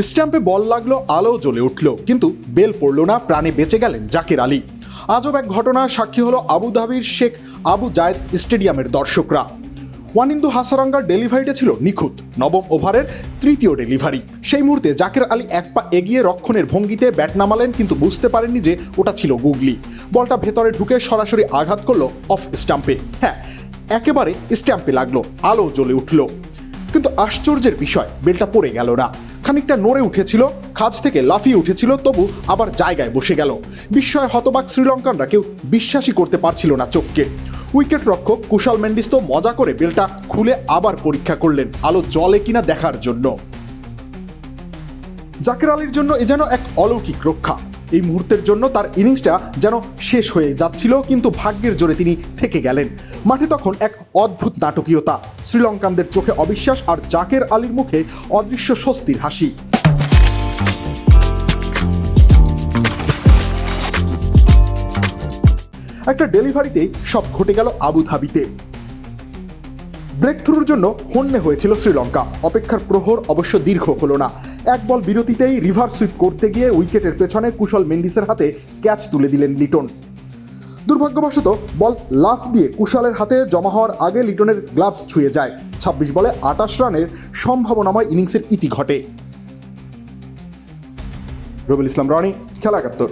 স্ট্যাম্পে বল লাগল আলো জ্বলে উঠল। কিন্তু বেল পড়ল না, প্রাণে বেঁচে গেলেন জাকির আলী। আজব এক ঘটনার সাক্ষী হলো আবুধাবির শেখ আবু জায়েদ স্টেডিয়ামের দর্শকরা। ওয়ানিন্দু হাসারাঙ্গার ডেলিভারিটা ছিল নিখুঁত। নবম ওভারের তৃতীয় ডেলিভারি। সেই মুহূর্তে জাকের আলী এক পা এগিয়ে রক্ষণের ভঙ্গিতে ব্যাট নামালেন, কিন্তু বুঝতে পারেননি যে ওটা ছিল গুগলি। বলটা ভেতরে ঢুকে সরাসরি আঘাত করল অফ স্টাম্পে হ্যাঁ একেবারে স্ট্যাম্পে লাগল, আলো জ্বলে উঠল। কিন্তু আশ্চর্যের বিষয়, বেলটা পড়ে গেল না। খানিকটা নড়ে উঠেছিল, খাজ থেকে লাফিয়ে উঠেছিল, তবু আবার জায়গায় বসে গেল। বিস্ময়ে হতবাক শ্রীলঙ্কানরা কেউ বিশ্বাসই করতে পারছিল না চোখকে। উইকেট রক্ষক কুশাল মেন্ডিস তো মজা করে বেলটা খুলে আবার পরীক্ষা করলেন, আলো জলে কিনা দেখার জন্য। জাকের আলীর জন্য এ যেন এক অলৌকিক রক্ষা। এই মুহূর্তের জন্য তার ইনিংসটা যেন শেষ হয়ে যাচ্ছিল, কিন্তু ভাগ্যের জোরে তিনি থেকে গেলেন। মাঠে তখন এক অদ্ভুত নাটকীয়তা, শ্রীলঙ্কানদের চোখে অবিশ্বাস আর জাকের আলীর মুখে অদৃশ্য স্বস্তির হাসি। একটা ডেলিভারিতেই সব ঘটে গেল আবুধাবিতে। ব্রেক থ্রুর জন্য হন্যে হয়েছিল শ্রীলঙ্কা। অপেক্ষার প্রহর অবশ্য দীর্ঘ হলো না। এক বল বিরতিতেই রিভার সুইপ করতে গিয়ে উইকেটের পেছনে কুশল মেন্ডিসের হাতে ক্যাচ তুলে দিলেন লিটন। দুর্ভাগ্যবশত, বল লাফ দিয়ে কুশালের হাতে জমা হওয়ার আগে লিটনের গ্লাভস ছুঁয়ে যায়। ছাব্বিশ বলে আটাশ রানের সম্ভাবনাময় ইনিংসের ইতি ঘটে। রবিল ইসলাম, রনি, খেলা একাত্তর।